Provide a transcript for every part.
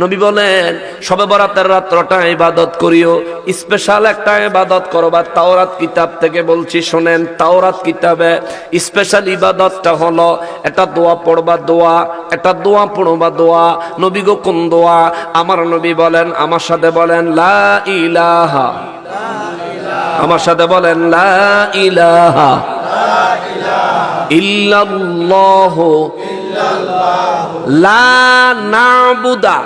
নবী বলেন, সবে বরাতের রাত্রটা ইবাদত করিও, স্পেশাল একটা ইবাদত করবা তাওরাত কিতাব থেকে বলছি, শোনেন, তাওরাত কিতাবে স্পেশাল ইবাদতটা হলো, একটা দোয়া পড়বা দোয়া, একটা দোয়া পড়বা দোয়া, নবী গো কোন দোয়া? আমার নবী বলেন, আমার সাথে বলেন, লা ইলাহা। আমার সাথে বলেন, লা ইলাহা। ইল্লাল্লাহ। লা নাবুদা।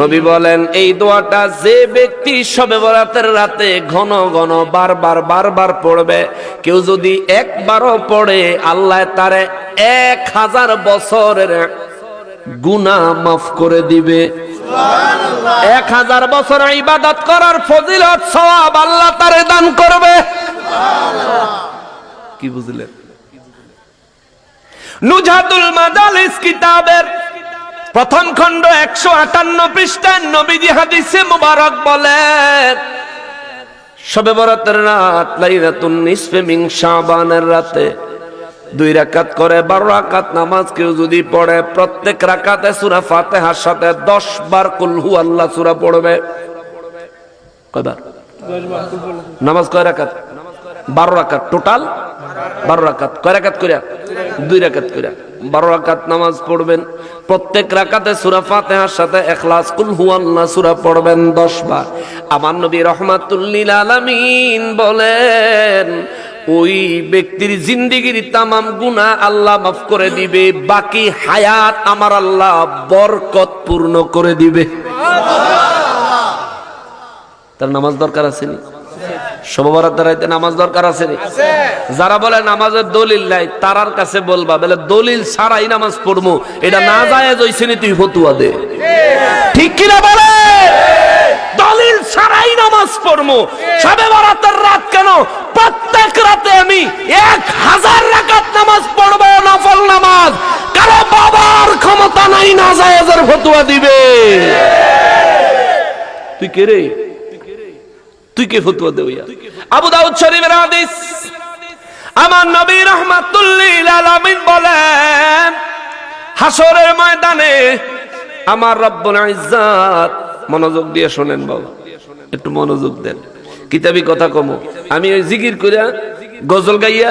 নবী বলেন, এই দোয়াটা যে ব্যক্তি সবে বরাতের রাতে ঘন ঘন বারবার বারবার পড়বে, কেউ যদি একবারও পড়ে, আল্লাহ তারে এক হাজার বছরের গুনাহ মাফ করে দিবে। এক হাজার বছর ইবাদত করার ফজিলত সওয়াব আল্লাহ তারে দান করবে। কি বুঝলেন? নুজাতুল মাদালিস কিতাবের প্রথম খণ্ড একশো আটান্ন পৃষ্ঠায় নবীজি হাদিসে মুবারক বলেন সবে বরাতের রাত লাইলাতুন নিসফে মিন শাবানের রাতে দুই রাকাত করে, বারো রাকাত নামাজ কেউ যদি পড়ে, প্রত্যেক রাকাতে সূরা ফাতিহার সাথে 10 বার কুল হু আল্লাহ সূরা পড়বে। কয়বার? নামাজ কয় রাকাত? বারো রাকাত টোটাল? বারো রাকাত। কয় রাকাত করিয়া? দুই রাকাত করিয়া। বারো রাকাত নামাজ পড়বেন। প্রত্যেক রাকাতে সুরা ফাতেহার সাথে এখলাস কুল হুয়াল্লাহ সুরা পড়বেন দশ বার। আমার নবী রহমাতুল্লিল আলামিন বলেন ওই ব্যক্তির জিন্দিগির তামাম গুনাহ আল্লাহ মাফ করে দিবে, বাকি হায়াত আমার আল্লাহ বরকত পূর্ণ করে দিবে। তার নামাজ দরকার আছে তারার কাছে বলবা, বলে দলিল নামাজ এটা তুই ফতুয়া দে। ঠিক কিনা নামাজ সবে রাত কেন? প্রত্যেক রাতে আমি এক হাজার রাকাত নামাজ পড়ব, নফল নামাজ। কারও বাবার ক্ষমতা নাই, না জায়েজের ফতুয়া দিবে। তুই কে রে? তুই কে ফতুয়া দে ওইয়া আবু দাউদ শরীফের হাদিস। আমার নবী রহমাতুল্লিল আলামিন বলেন হাসরের ময়দানে আমার রব্বুল ইজ্জাত, মনোযোগ দিয়ে শোনেন বাবা, একটু মনোযোগ দেন। কিতাবি কথা কমো। আমি ওই জিকির কইরা গজল গাইয়া,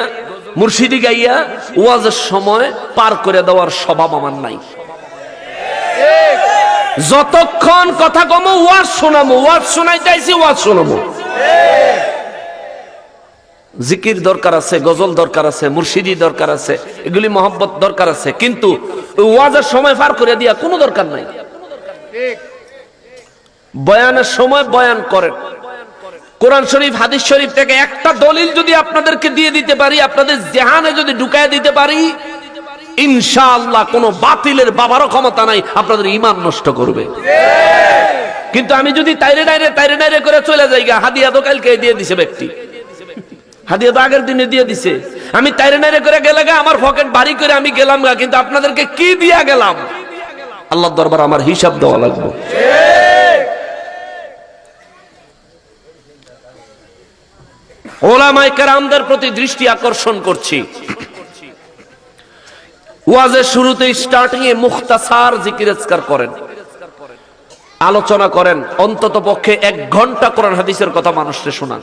মুর্শিদি গাইয়া ওয়াজের সময় পার করে দেওয়ার স্বভাব আমার নাই। যতক্ষণ কথা কমো, ওয়াজ শোনামো, ওয়াজ শোনাইতেছি ওয়াজ শোনামো। জিকির দরকার আছে, গজল দরকার আছে, মুর্শিদি দরকার আছে, এগুলি মহব্বত দরকার আছে, কিন্তু ওয়াজের সময় পার করে দিয়া কোনো দরকার নাই। বয়ানের সময় বয়ান করেন। কোরআন শরীফ হাদিস শরীফ থেকে একটা দলিল যদি আপনাদেরকে দিয়ে দিতে পারি আপনাদের জেহানে যদি ঢুকায় দিতে পারি ইনশাআল্লাহ কোনো বাতিলের বাবারও ক্ষমতা নাই আপনাদের ইমান নষ্ট করবে। কিন্তু আমি যদি তাইরে ডাইরে তাইরে ডাইরে করে চলে যাই গা, হাদিয়া তো কালকে দিয়ে দিছে ব্যক্তি। হাদিয়া তো আগের দিনে দিয়ে দিছে। আমি তাইরে নাইরে করে গেলে গা, আমার পকেট বাড়ি করে আমি গেলাম গা কিন্তু আপনাদেরকে কি দিয়া গেলাম? আল্লাহ দরবার আমার হিসাব দেওয়া লাগবে। ওলামাই কেরামদের প্রতি দৃষ্টি আকর্ষণ করছি। ওয়াজের শুরুতে স্টার্টিং এ মুখতাসার জিকিরেজকার করেন। আলোচনা করেন অন্তত পক্ষে এক ঘণ্টা কোরআন হাদিসের কথা মানুষকে শোনান।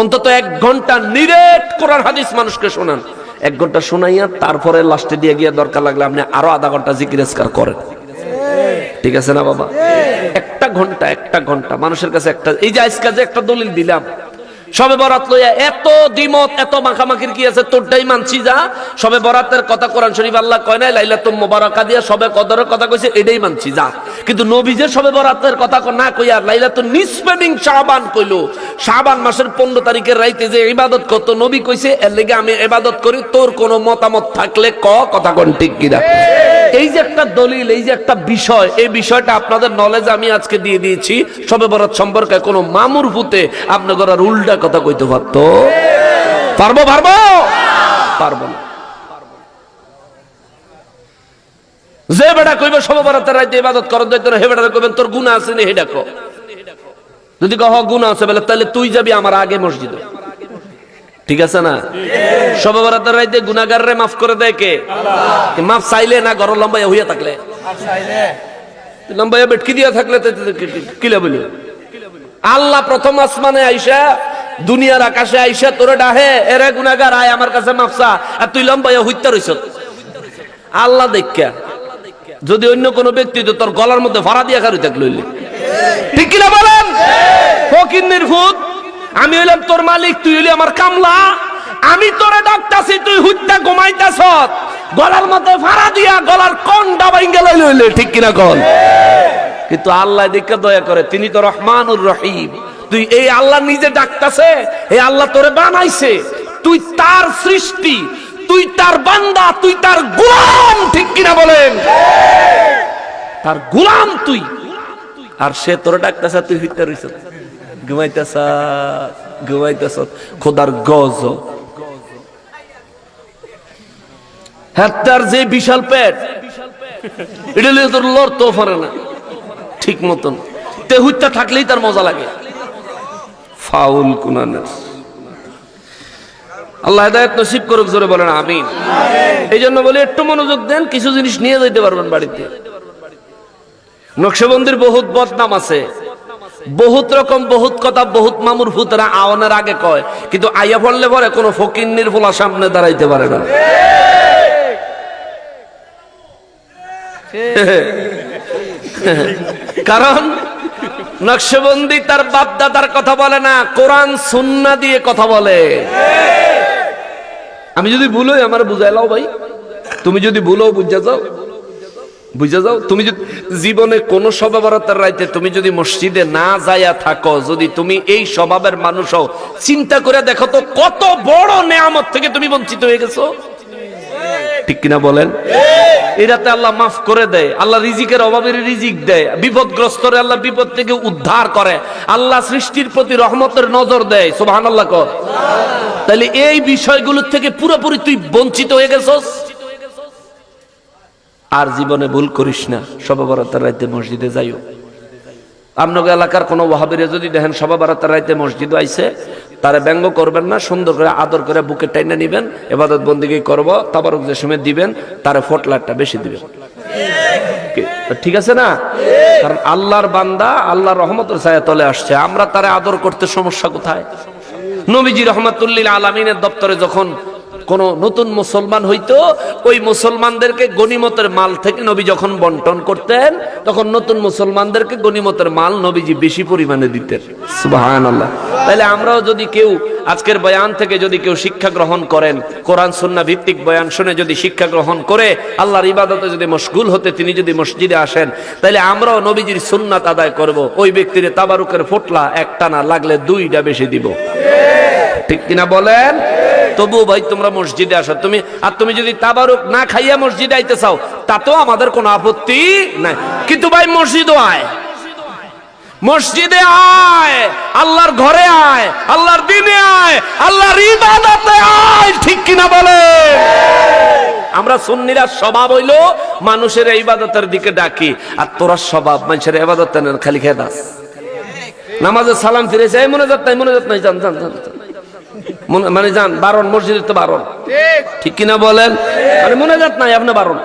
অন্তত এক ঘণ্টা নিরেট কোরআন হাদিস মানুষকে শোনান। এক ঘণ্টা শোনাইয়া তারপরে লাস্টে দিয়ে গিয়ে দরকার লাগলে আপনি আরও আধা ঘণ্টা জিকির আজকার করেন। ঠিক আছে না বাবা? একটা ঘণ্টা একটা ঘণ্টা। মানুষের কাছে একটা এই যে আজকে যে একটা দলিল দিলাম সবে বরাত লইয়া এত দ্বিমত, এত মাখামাখির কি আছে তোরটাই মানছি যা। সবে বরাতের কথা কোরআন শরীফ আল্লাহ কয় নাই লাইলা তুম মোবারকা দিয়া সবে কদরের কথা কইছে, এটাই মানছি যা। কিন্তু নবী যে সবে বরাতের কথা না কইয়া লাইলা তো নিসপেনিং শাবান কইলো। শাবান মাসের 15 তারিখের রাইতে যে ইবাদত কত নবী কইছে, এর লেগে আমি ইবাদত করি, তোর কোনো মতামত থাকলে ক, কথা কোন ঠিক কিনা? এই যে একটা দলিল, এই যে একটা বিষয়, এই বিষয়টা আপনাদের নলেজ আমি আজকে দিয়ে দিয়েছি। সবে বরাত সম্পর্কে কোনো মামুর ভূতে আপনাদের আর উল্টা কথা কইতে পারতো। পারব পারব? পারব না। যে বেটা কইবে সববরাতের রাইতে ইবাদত করার দায়িত্ব হে বেটা কইবেন, তোর গুনাহ আছে নি, হে কো যদি কহ গুনাহ আছে, বলে তাহলে তুই যাবি আমার আগে মসজিদে। ঠিক আছে না? রাইতে গুনাহগাররে মাফ করে দেয় কে? মাফ চাইলে না গরম লম্বা হইয়া থাকলে? লম্বা বেটকি দিয়া থাকলে কিলে বলি আল্লাহ প্রথম আসমানে আইসা দুনিয়ার আকাশে আইসা তোরে ডাহে এরে গুনাগার আয় আমার কাছে মাফসা আর তুই লম্বাইয়া হইতে রইছ আল্লাহ দেখা যদি অন্য কোন ব্যক্তি তো তোর গলার মধ্যে ভাড়া দিয়া খারুই থাকল ঠিক কিনা বলেন? ফকির নির্ভূত আমি হইলাম তোর মালিক, তুই হইলি আমার কামলা। আমি তোরে ডাকতাছি, তুই হুইত্যা ঘুমাইতাছ। গলার মধ্যে ভাড়া দিয়া গলার কোন ডাবাই গেল লইলে, ঠিক কিনা কল কিন্তু আল্লাহ দেখে দয়া করে, তিনি তো রহমানুর রহিম। তুই এই আল্লাহ নিজে ডাকতাছে, এই আল্লাহ তোরে বানাইছে। তুই তার সৃষ্টি, তুই তার বান্দা, তুই তার গোলাম, ঠিক কিনা বলেন? তার গোলাম তুই। আর সে তোরে ডাকতাছে, তুই হইতে রইছ। ঘুমাইতেছ ঘুমাইতেছ খোদার গজ হ্যাঁ যে বিশাল পেট এটা লিয়ে তোর লড়তেও পারে না ঠিক মতন। তেহুইটা থাকলেই তার মজা লাগে। ফাউল কুনানের। আল্লাহ হেদায়ত নসিব করুক জোরে বলেন আমিন। এই জন্য বলি একটু মনোযোগ দেন কিছু জিনিস নিয়ে যেতে পারবেন বাড়িতে। নকশবন্দির বহুত বদনাম আছে। বহুত রকম, বহুত কথা, বহুত মামুর ভূতরা আওয়ানের আগে কয়, কিন্তু আইয়া পড়লে পরে কোনো ফকির নির্ভোলা সামনে দাঁড়াইতে পারে না। কারণ নকশবন্দি তার বাপ দাদার কথা বলে না, কোরআন, সুন্না দিয়ে কথা বলে। আমি যদি ভুলো আমার বুঝাইলাও ভাই। তুমি যদি ভুলো বুঝা যাও। বুঝা যাও? তুমি যদি জীবনে কোন স্বভাবতার রাইতে তুমি যদি মসজিদে না যাইয়া থাকো, যদি তুমি এই স্বভাবের মানুষ হও, চিন্তা করে দেখো তো কত বড় নেয়ামত থেকে তুমি বঞ্চিত হয়ে গেছো। ঠিক কিনা বলেন? এরাতে আল্লাহ মাফ করে দেয়, আল্লাহ রিজিকের অভাবের রিজিক দেয়, বিপদগ্রস্তরে আল্লাহ বিপদ থেকে উদ্ধার করে, আল্লাহ সৃষ্টির প্রতি রহমতের নজর দেয় সোহান আল্লাহ তাহলে এই বিষয়গুলোর থেকে পুরোপুরি তুই বঞ্চিত হয়ে গেছস? আর জীবনে ভুল করিস না, সবাবরতার রাইতে মসজিদে যাইও। আপনাকে এলাকার কোনো ওয়াহাবিরে যদি দেখেন সবাবরতার রাইতে মসজিদ আইছে, তারা ব্যঙ্গ করবেন না, সুন্দর করে আদর করে বুকে টাইনে নিবেন, এবাদত বন্দিগি করব, তাবারক যে সময় দিবেন, তারা ফটলারটা বেশি দিবেন। ঠিক আছে না? কারণ আল্লাহর বান্দা আল্লাহর রহমতের ছায়া তলে আসছে, আমরা তারা আদর করতে সমস্যা কোথায়? নবীজি রহমাতুল্লিল আলমিনের দপ্তরে যখন কোন নতুন মুসলমান হইতো, ওই মুসলমানদেরকে গনিমতের মাল থেকে নবী যখন বন্টন করতেন, তখন নতুন মুসলমানদেরকে গনিমতের মাল নবীজি বেশি পরিমাণে দিতেন। সুবাহান আল্লাহ তাহলে আমরাও যদি কেউ আজকের বয়ান থেকে যদি কেউ শিক্ষা গ্রহণ করেন, কোরআন সুন্না ভিত্তিক বয়ান শুনে যদি শিক্ষা গ্রহণ করে, আল্লাহর ইবাদতে যদি মশগুল হতে তিনি যদি মসজিদে আসেন, তাহলে আমরাও নবীজির সুন্নাত আদায় করব। ওই ব্যক্তির তাবারুকের ফোটলা একটা না লাগলে দুইটা বেশি দিব। ঠিক কিনা বলেন? তবু ভাই, তোমরা মসজিদে আসো। তুমি, আর তুমি যদি তাবারুক না খাইয়া মসজিদে আইতে চাও, তাতেও আমাদের কোনো আপত্তি নাই। কিন্তু ভাই, মসজিদও আয়। মসজিদে আয়, আল্লাহর ঘরে আয়, আল্লাহর দিনে আয়, আল্লাহর ইবাদতে আয়, ঠিক কিনা বলে? আমরা সুন্নিরা স্বভাব হইল মানুষের ইবাদতের দিকে ডাকি, আর তোরা স্বভাব, মানুষের ইবাদতের খালি খেয়ে দাস নামাজের সালাম ফিরেছে, এই মনে যাত নাই মনে যাত নাই জান জান জান। মনে- যান বারণ মসজিদের তো বারণ। ঠিক। কিনা বলেন? মানে মনে যাত নাই আপনি বারণ।